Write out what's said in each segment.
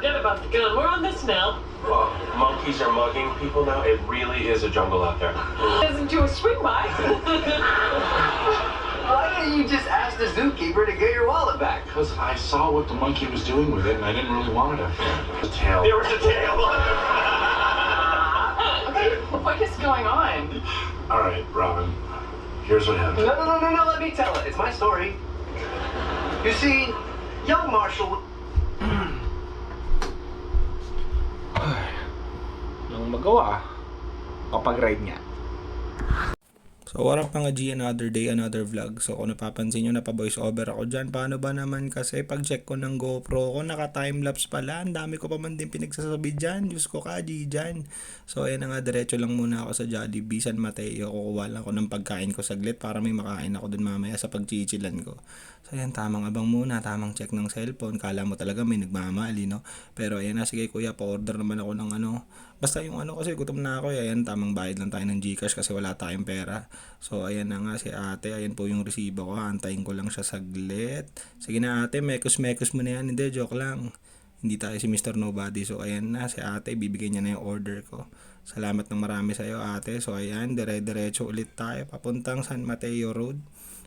forget about the gun. We're on this now. Well, monkeys are mugging people now. It really is a jungle out there. Isn't to a swing by. Why didn't you just ask the zookeeper to get your wallet back? Because I saw what the monkey was doing with it, and I didn't really want it up there. The tail. There was a tail. okay, what is going on? All right, Robin. Here's what happened. No, happened. no, no, no, no, let me tell it. It's my story. You see, young Marshall magawa kapag ride niya. So, what up mga G, another day, another vlog. So, kung napapansin nyo, napa-voice over ako dyan. Paano ba naman kasi pag-check ko ng GoPro ko, naka-timelapse pala. Ang dami ko pa man din pinagsasabi dyan. Diyos ko ka, G, dyan. So, ayan nga, diretso lang muna ako sa Jollibee San Mateo. Kukuha lang ako ng pagkain ko saglit para may makain ako dun mamaya sa pagchichilan ko. So, ayan, tamang abang muna, tamang check ng cellphone. Kala mo talaga may nagmamali, no? Pero, ayan na, sige kuya, pa-order naman ako ng ano. Basta yung ano kasi, gutom na ako. eh. Ayan, tamang bayad lang tayo ng Gcash kasi wala tayong pera. So, ayan na nga si ate. Ayan po yung resibo ko. Antayin ko lang siya saglit. Sige na ate, mekos-mekos mo na yan. Hindi, joke lang. Hindi tayo si Mr. Nobody. So, ayan na si ate. Bibigay niya na yung order ko. Salamat ng marami sa'yo ate. So, ayan, dire-diretso ulit tayo. Papuntang San Mateo Road.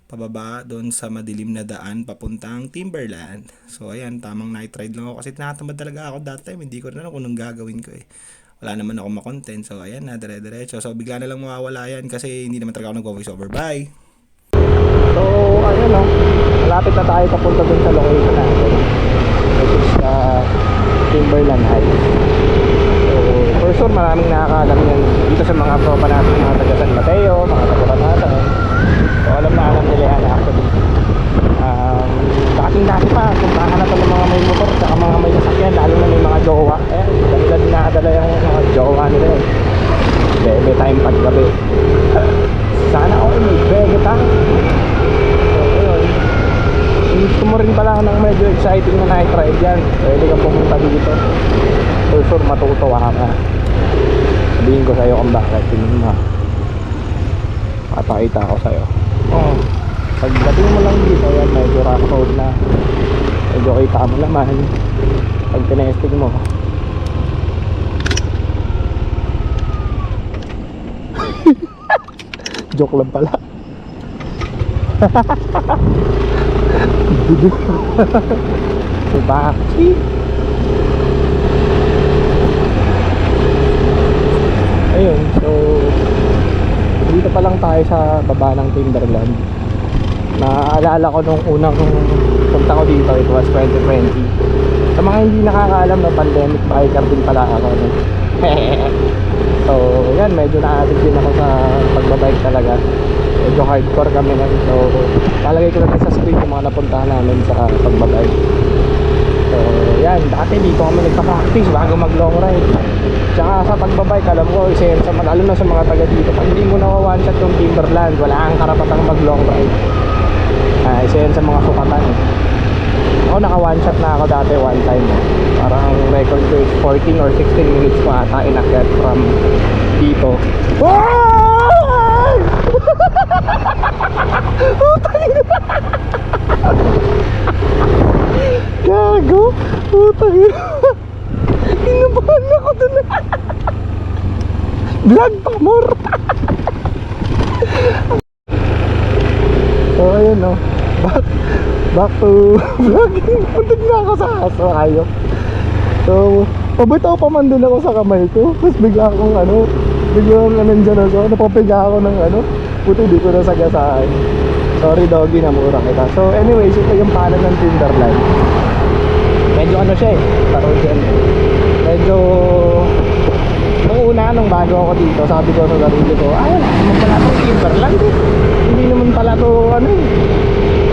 Pababa doon sa madilim na daan papuntang Timberland. So, ayan, tamang night ride lang ako. Kasi tinatamad talaga ako that time. Hindi ko na alam kung anong gagawin ko eh wala naman ako makontent. So, ayan na, dire-diretso. So, bigla na lang mawawala yan kasi hindi naman talaga ako nag-voice over. Bye! So, ayun no. Malapit na tayo papunta dun sa location natin. Which is uh, Timberland Heights. So, for sure maraming nakakaalam yan dito sa mga tropa natin, mga taga San Mateo, mga taga Banatan. So, alam na alam nila yan actually. Um, dating dati pa, puntahan na to ng mga may motor at mga may sasakyan, lalo na may mga jowa. Ayan, kanila dinadala yung mga jowa nila yun. May, may time pag gabi. Sana ako may vegeta. So, ayun. Kung pala ng medyo exciting na night ride yan, pwede kang pumunta dito. For sure matutuwa ka. Sabihin ko sa'yo kung bakit. Tingin mo. Papakita ko sa'yo. Oh. Pagdating mo lang dito, yan, medyo rough road na. Medyo kita mo naman. Pag tinesting mo. Joke lang pala. si Baki. Ayun, so dito pa lang tayo sa baba ng Timberland. Naaalala ko nung unang punta ko dito, it was 2020. Sa mga hindi nakakaalam na pandemic biker din pala ako. No? so, yan, medyo na-addict din ako sa pagbabike talaga. Medyo hardcore kami nun. So, talagay ko lang sa screen yung mga napuntahan namin sa pagbabike. So, yan, dati dito kami nagpa-practice bago mag-long ride. Tsaka sa pagbabike, alam ko, isa yan sa, lalo na sa mga taga dito, pag hindi mo nawa one shot yung Timberland, wala kang karapatang mag-long ride. Ah, isa yan sa mga sukatan. Ako naka one shot na ako dati one time. eh. Parang ang record ko is 14 or 16 minutes ko ata inakyat from dito. Wow! Putang ina. Gago! Putang ina. Inabahan ako dun. Vlog pa more. So ayun no. Back, back to vlogging. Puntik na ako sa aso ayok. So, pabitaw pa man din ako sa kamay ko. Tapos bigla akong ano, bigla akong nandiyan ako. Napapiga ako ng ano. Puti di ko nasagasaan. Sorry doggy, namura kita. So anyways, ito yung pala ng Timberland. Medyo ano siya eh. Parang dyan. Medyo Nung una, nung bago ako dito, sabi ko sa sarili ko, ay, naman pala itong Timberland eh. Hindi naman pala ito, ano eh,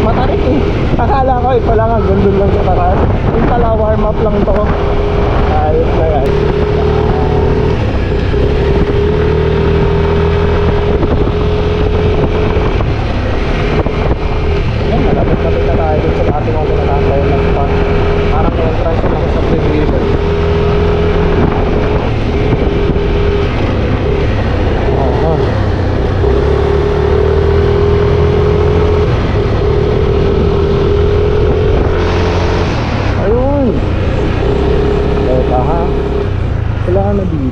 matarik eh. Akala ko, ito lang, ang gandun lang sa takas. Yung pala, warm up lang to. Ayos na. Yan, malapit-lapit na tayo dun sa dati kong pinatatayo ng park. Parang entrance lang sa subdivision. Oo.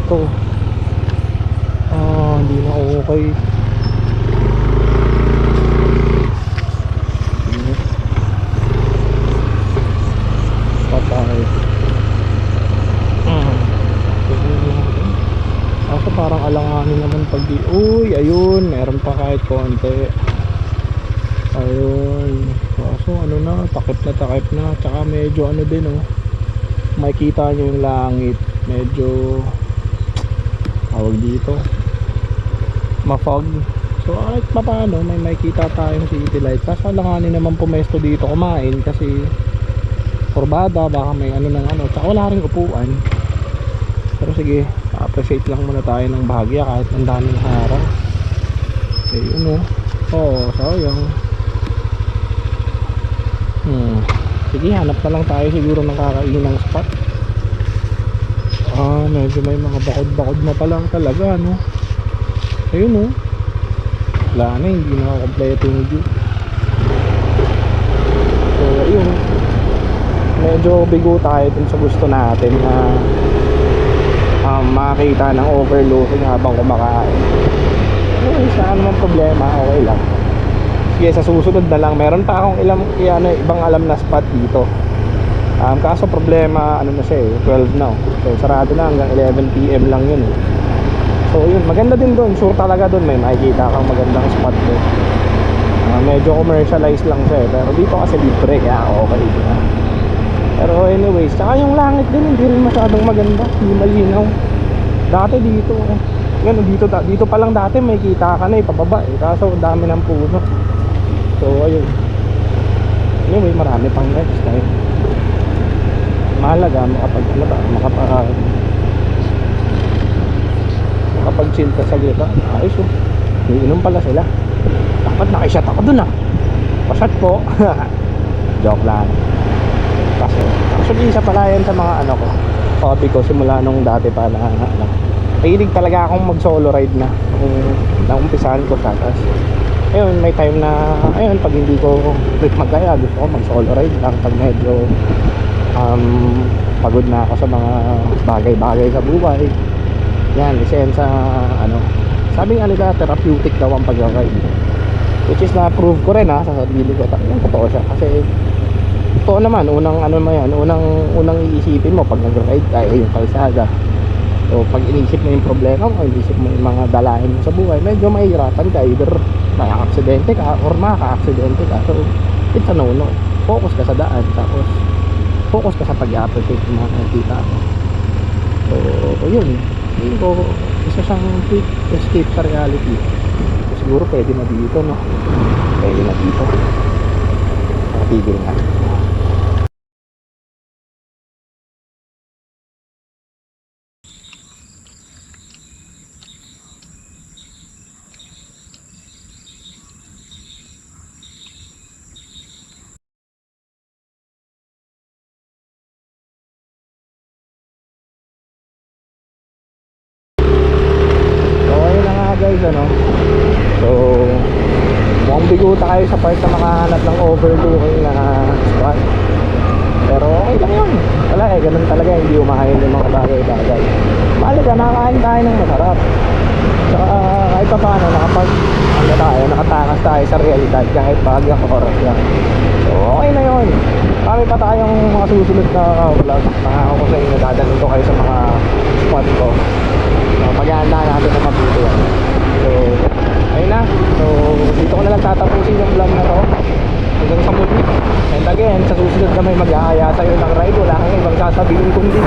To. Ah, hindi na okay. Patay. Hmm. Kaso parang alanganin naman pag di... Uy, ayun, meron pa kahit konti. Ayun. Kaso ano na, takip na takip na. Tsaka medyo ano din oh. Makikita nyo yung langit. Medyo tawag dito. Mafog. So kahit pa paano, may makikita tayong city light. Kaso alanganin naman pumesto dito kumain kasi kurbada, baka may ano ng ano. Tsaka wala rin upuan. Pero sige, appreciate lang muna tayo ng bahagya kahit ang daming harang. Eh, yun oh. Oo, sayang. Hmm. Sige, hanap na lang tayo siguro ng kakainang spot. Ah, medyo may mga bakod-bakod na pa talaga, no? Ayun, oh. Wala na, hindi na kompleto yung view. So, ayun. Medyo bigo tayo dun sa gusto natin na um, makakita ng overlooking habang kumakain. Anyway, sa naman problema, okay lang. Sige, sa susunod na lang, meron pa akong ilang, ano, ibang alam na spot dito. Um, kaso problema, ano na siya eh, 12 na. oh. So, sarado na hanggang 11pm lang yun eh. So, yun, maganda din doon. Sure talaga doon may makikita kang magandang spot doon. Ah, medyo commercialized lang siya eh. Pero dito kasi libre, kaya okay. diba? Pero anyways, saka yung langit din, hindi rin masyadong maganda. Hindi malinaw. Dati dito, eh. Yan, dito, dito pa lang dati may kita ka na eh, pababa eh. Kaso dami ng puno. So, ayun. Anyway, marami pang next time. Mahalaga, makapag, ano ba, makapag, makapag chill ka sa gita. Ayos oh. Iinom pala sila. Dapat nakishot ako dun ah. Pashot po. Joke lang. Kasi, actually, isa pala yan sa mga ano ko. Hobby ko simula nung dati pa na ano. Mahilig talaga akong mag solo ride na. Kung naumpisahan ko siya. Tapos, ayun, may time na, ayun, pag hindi ko trip magkaya, gusto ko mag solo ride lang. Pag medyo um, pagod na ako sa mga bagay-bagay sa buhay. Yan, lisensa, ano, sabi nga nila, therapeutic daw ang pag-ride. Which is na-prove ko rin ha, sa sarili ko. Yung totoo siya. Kasi, totoo naman, unang ano mo yan, unang, unang iisipin mo pag nag-ride ka, eh, yung kalsada. So, pag inisip mo yung problema mo, inisip mo yung mga dalahin mo sa buhay, medyo mahirapan ka. Either maka-aksidente ka or maka-aksidente ka. So, it's a no-no. Focus ka sa daan. Tapos, focus ka sa pag-appreciate ng mga nakikita mo. So, yun. Hindi ko, isa siyang quick escape sa reality. Siguro pwede na dito, no? Pwede na dito. Nakapigil nga. So ayun na nga guys ano? So Mukhang bigo tayo sa part na makahanap ng overlooking na spot. Pero okay lang yun. Wala eh ganun talaga hindi umahayin yung mga bagay-bagay Mahalaga nakakain tayo ng masarap. Saka kahit pa paano nakapag ano tayo, nakatakas tayo sa realidad kahit bagyang oras lang So okay na yun. Kami pa tayong mga susunod na vlog Nakaka ko sa inyo dadalhin ko kayo sa mga spot ko. So, paghahanda natin na mabuti yan. So, ayun na. So, dito ko na lang tatapusin yung vlog na to. Hanggang sa muli. And again, sa susunod kami mag-aaya sa'yo ng ride. Wala kang ibang sasabihin kundi